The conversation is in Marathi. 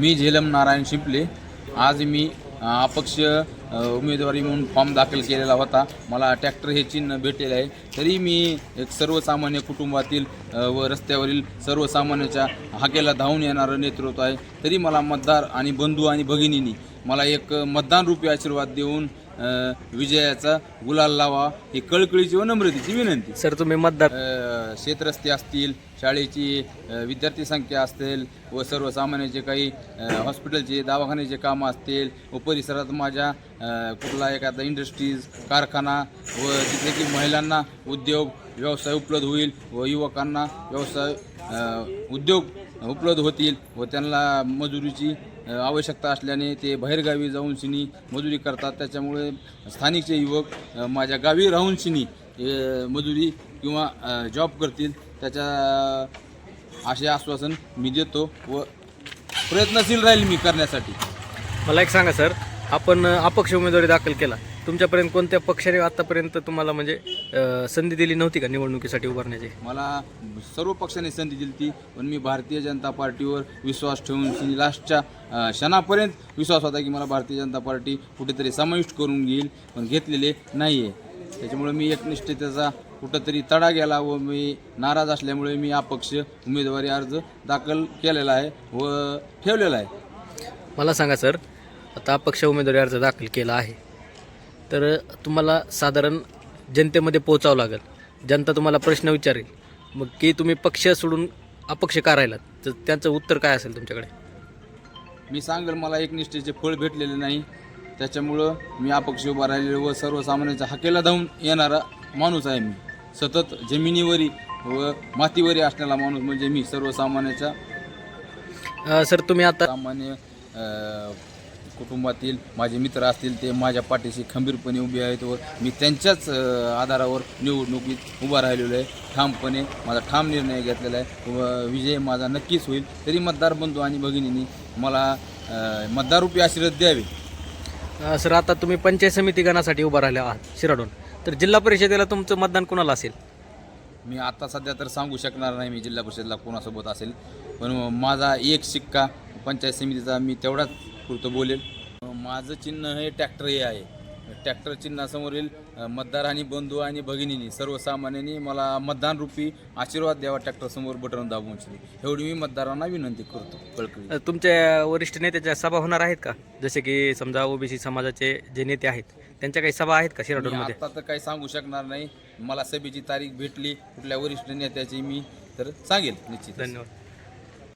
मी झेलम नारायण शिंपले. आज मी अपक्ष उमेदवारी म्हणून फॉर्म दाखल केलेला होता. मला ट्रॅक्टर हे चिन्ह भेटलेलं आहे. तरी मी एक सर्वसामान्य कुटुंबातील व रस्त्यावरील सर्वसामान्याच्या हाकेला धावून येणारं नेतृत्व आहे. तरी मला मतदार आणि बंधू आणि भगिनींनी मला एक मतदान रूपी आशीर्वाद देऊन विजयाचा गुलाल लावा ही कळकळीची व नम्रतेची विनंती. सर तुम्ही मतदार शेतरस्ते असतील शाळेची विद्यार्थी संख्या असतील व सर्वसामान्याचे काही हॉस्पिटलचे दवाखान्याचे कामं असतील व परिसरात माझ्या कुठला एखादा इंडस्ट्रीज कारखाना व तिथे की महिलांना उद्योग व्यवसाय उपलब्ध होईल व युवकांना व्यवसाय उद्योग उपलब्ध होतील व त्यांना मजुरीची आवश्यकता असल्याने ते बाहेरगावी जाऊन शिनी मजुरी करतात. त्याच्यामुळे स्थानिकचे युवक माझ्या गावी राहून शिनी मजुरी किंवा जॉब करतील त्याच्या असे आश्वासन मी देतो व प्रयत्नशील राहील मी करण्यासाठी. मला एक सांगा सर. आपण अपक्ष उमेदवारी दाखल केला. तुमच्यापर्यंत कोणत्या पक्षाने आतापर्यंत तुम्हाला म्हणजे अ, संधी दिली नव्हती का निवडणुकीसाठी उभारण्याची? मला सर्व पक्षांनी संधी दिली ती पण मी भारतीय जनता पार्टीवर विश्वास ठेवून लास्टच्या अ, क्षणापर्यंत विश्वास होता की मला भारतीय जनता पार्टी कुठेतरी समाविष्ट करून घेईल पण घेतलेले नाही आहे त्याच्यामुळे मी एकनिष्ठतेचा कुठंतरी तडा गेला व मी नाराज असल्यामुळे मी अपक्ष उमेदवारी अर्ज दाखल केलेला आहे व ठेवलेला आहे. मला सांगा सर आता अपक्ष उमेदवारी अर्ज दाखल केला आहे. तर तुम्हाला साधारण जनतेमध्ये पोचावं लागेल. जनता तुम्हाला प्रश्न विचारेल. मग की तुम्ही पक्ष सोडून अपक्ष का राहिलात? तर त्यांचं उत्तर काय असेल तुमच्याकडे? मी सांगेल मला एकनिष्ठेचे फळ भेटलेले नाही. त्याच्यामुळं मी अपक्ष उभा राहिलेलो व सर्वसामान्यांच्या हाकेला धावून येणारा माणूस आहे मी. सतत जमिनीवरी व मातीवरी असणारा माणूस म्हणजे मी सर्वसामान्याच्या अ, सर तुम्ही आता सामान्य अ, कुटुंबातील माझे मित्र असतील ते माझ्या पाठीशी खंबीरपणे उभे आहेत व मी त्यांच्याच आधारावर निवडणुकीत उभा राहिलेलो आहे. ठामपणे माझा ठाम निर्णय घेतलेला आहे व विजय माझा नक्कीच होईल. तरी मतदार बंधू आणि भगिनींनी मला मतदाररूपी आशीर्वाद द्यावे. सर आता तुम्ही पंचायत समिती गणासाठी उभा राहिला आहात शिराडून. तर जिल्हा परिषदेला तुमचं मतदान कोणाला असेल? मी आता सध्या तर सांगू शकणार नाही मी जिल्हा परिषदला कोणासोबत असेल. पण माझा एक शिक्का पंचायत समितीचा मी तेवढाच पुरतं बोलेल. माझं चिन्ह हे ट्रॅक्टर हे आहे. ट्रॅक्टर चिन्हासमोरील मतदार आणि बंधू आणि भगिनींनी सर्वसामान्यांनी मला मतदान रूपी आशीर्वाद द्यावा ट्रॅक्टरसमोर बटन दाबून एवढी मी मतदारांना विनंती करतो कळकळी. तुमच्या वरिष्ठ नेत्याच्या सभा होणार आहेत का? जसे की समजा ओबीसी समाजाचे जे नेते आहेत त्यांच्या काही सभा आहेत का मी शिराडूनमध्ये आता तर काही सांगू शकणार नाही. मला सभेची तारीख भेटली कुठल्या वरिष्ठ नेत्याची मी तर सांगेल निश्चित धन्यवाद.